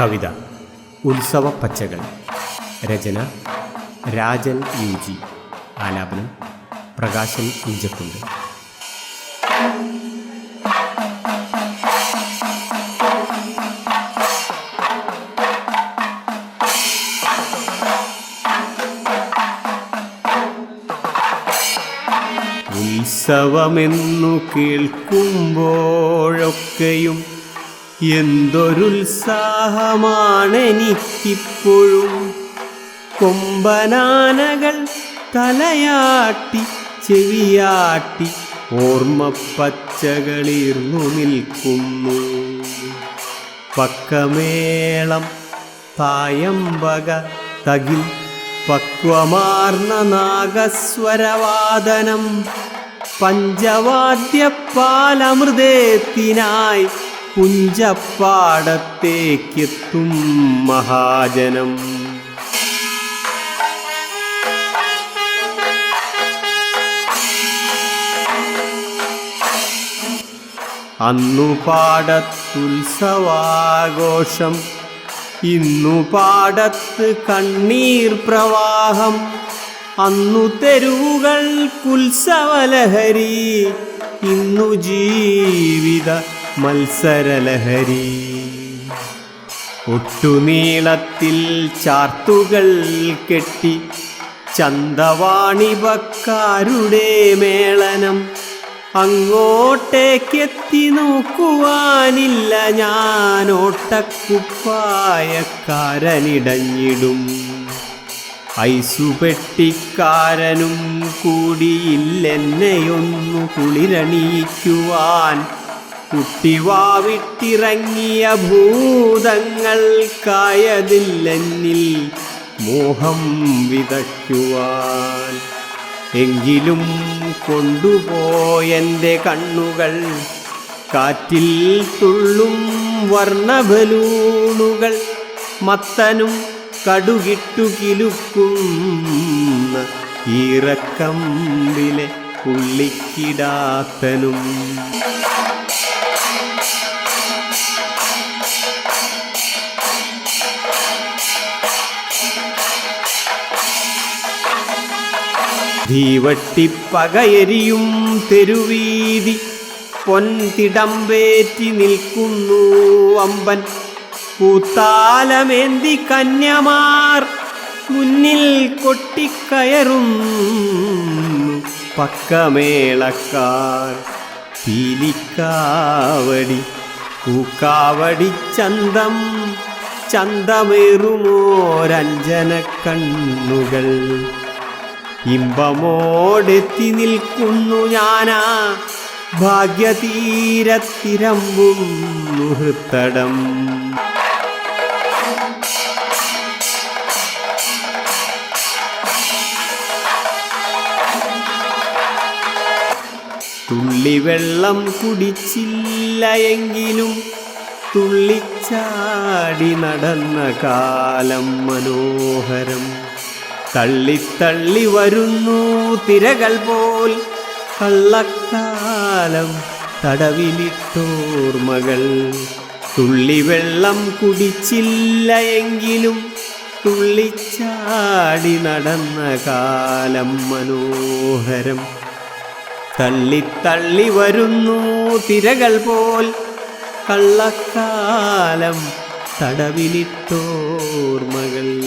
കവിത ഉത്സവ പച്ചകൾ രചന രാജൻ യു ജി ആലാപനം പ്രകാശൻ ഇഞ്ചക്കുണ്ട്. ഉത്സവമെന്നു കേൾക്കുമ്പോഴൊക്കെയും എന്തൊരുത്സാഹമാണെനിക്കിപ്പോഴും. കൊമ്പനാനകൾ തലയാട്ടി ചെവിയാട്ടി ഓർമ്മ പച്ചകളിർന്നു നിൽക്കുന്നു. പക്കമേളം തായമ്പക തകിൽ പക്വമാർന്ന നാഗസ്വരവാദനം പഞ്ചവാദ്യപ്പാലമൃതേത്തിനായി പുഞ്ചപ്പാടത്തേക്കെത്തും മഹാജനം. അന്നു പാടത്തുത്സവാഘോഷം ഇന്നു പാടത്ത് കണ്ണീർ പ്രവാഹം അന്നു തെരുവുകൾക്കുത്സവലഹരി ഇന്നു ജീവിത മത്സരലഹരി. ഒട്ടുനീളത്തിൽ ചാർത്തുകൾ കെട്ടി ചന്തവാണിപക്കാരുടെ മേളനം. അങ്ങോട്ടേക്കെത്തി നോക്കുവാനില്ല ഞാൻ ഓട്ടക്കുപ്പായക്കാരനിടഞ്ഞിടും ഐസുപെട്ടിക്കാരനും കൂടിയില്ലെന്നെയൊന്നു കുളിരണിയിക്കുവാൻ കുട്ടിവാവിട്ടിറങ്ങിയ ഭൂതങ്ങൾക്കായതില്ലെന്നിൽ മോഹം വിതയ്ക്കുവാൻ. എങ്കിലും കൊണ്ടുപോയെന്റെ കണ്ണുകൾ കാറ്റിൽ തുള്ളും വർണബലൂണുകൾ മത്തനും കടുകിട്ടു കിലുക്കുന്ന ഈറക്കമ്പിലെ പുള്ളിക്കിടാത്തനും തീവട്ടിപ്പകയരിയും തെരുവീതി പൊൻതിടമ്പേറ്റി നിൽക്കുന്നു അമ്പൻ. കൂത്താലമേന്തി കന്യമാർ മുന്നിൽ കൊട്ടിക്കയറുന്നു പക്കമേളക്കാർ. പീലിക്കാവടി പൂക്കാവടി ചന്തം ചന്തമേറുമോരഞ്ജന കണ്ണുകൾ ഇമ്പമോടെത്തി നിൽക്കുന്നു ഞാനാ. ഭാഗ്യതീരത്തിരമ്പും ഹൃത്തടം. തുള്ളിവെള്ളം കുടിച്ചില്ല എങ്കിലും തുള്ളിച്ചാടി നടന്ന കാലം മനോഹരം. തള്ളിത്തള്ളി വരുന്നു തിരകൾ പോൽ. കള്ളക്കാലം തടവിലിട്ടോർമകൾ. തുള്ളിവെള്ളം കുടിച്ചില്ല എങ്കിലും തുള്ളിച്ചാടി നടന്ന കാലം മനോഹരം. തള്ളിത്തള്ളി വരുന്നു തിരകൾ പോൽ. കള്ളക്കാലം തടവിലിട്ടോർമകൾ.